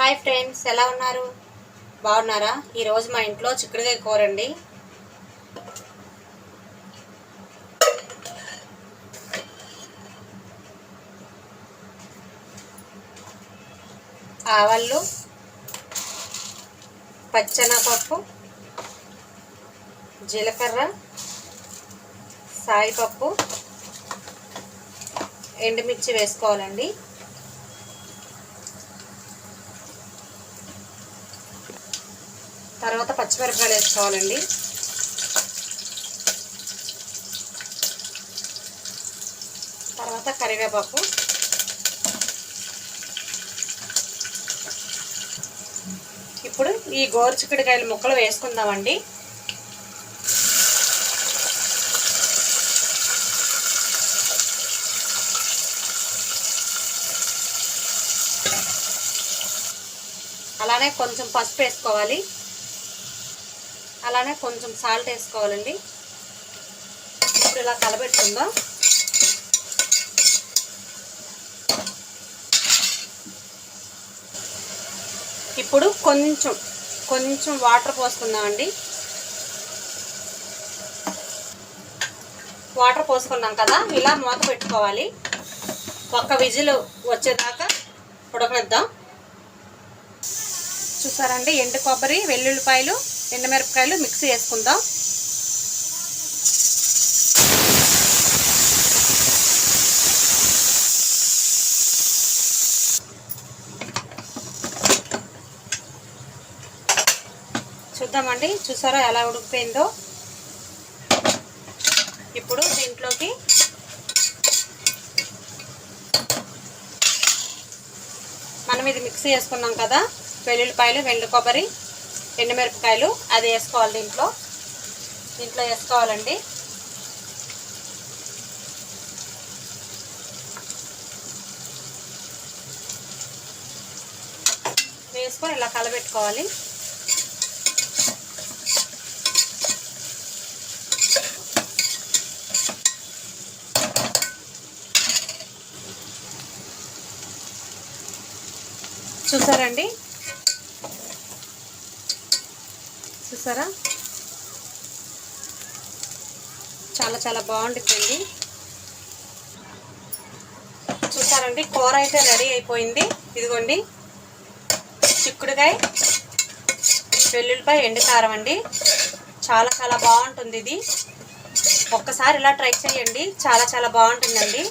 Hi friends ఎలా ఉన్నారు? బాగున్నారా? ఈరోజు మా ఇంట్లో చిక్కుడుకాయ కూరండి ఆవళ్ళు పచ్చెనపప్పు జీలకర్ర సాయిపప్పు ఎండుమిర్చి వేసుకోవాలండి. తర్వాత పచ్చిమిరపకాయలు వేసుకోవాలండి. తర్వాత కరివేపాకు. ఇప్పుడు ఈ గోరుచిక్కుడుకాయల ముక్కలు వేసుకుందామండి. అలానే కొంచెం పసుపు వేసుకోవాలి. అలానే కొంచెం సాల్ట్ వేసుకోవాలండి. ఇప్పుడు ఇలా కలబెట్టుకుందాం. ఇప్పుడు కొంచెం కొంచెం వాటర్ పోసుకుందామండి. వాటర్ పోసుకున్నాం కదా ఇలా మూత పెట్టుకోవాలి. ఒక్క విజిల్ వచ్చేదాకా ఉడకనిద్దాం. చూసారండి ఎండు కొబ్బరి వెల్లుల్లిపాయలు ఎండుమిరపకాయలు మిక్సీ చేసుకుందాం. చూద్దామండి చూసారా ఎలా ఉడికిపోయిందో? ఇప్పుడు దీంట్లోకి మనం ఇది మిక్సీ చేసుకున్నాం కదా వెల్లుల్లిపాయలు వెండు కొబ్బరి ఎండుమిరపకాయలు అది వేసుకోవాలి దీంట్లో. దీంట్లో వేసుకోవాలండి. వేసుకొని ఇలా కలబెట్టుకోవాలి. చూసారండి? చూసారా? చాలా చాలా బాగుంటుందండి చూసారండి? కూర అయితే రెడీ అయిపోయింది. ఇదిగోండి. చిక్కుడుకాయ వెల్లుల్లిపాయ ఎండుకారం అండి. చాలా చాలా బాగుంటుంది ఇది. ఒక్కసారి ఇలా ట్రై చేయండి. చాలా చాలా బాగుంటుందండి.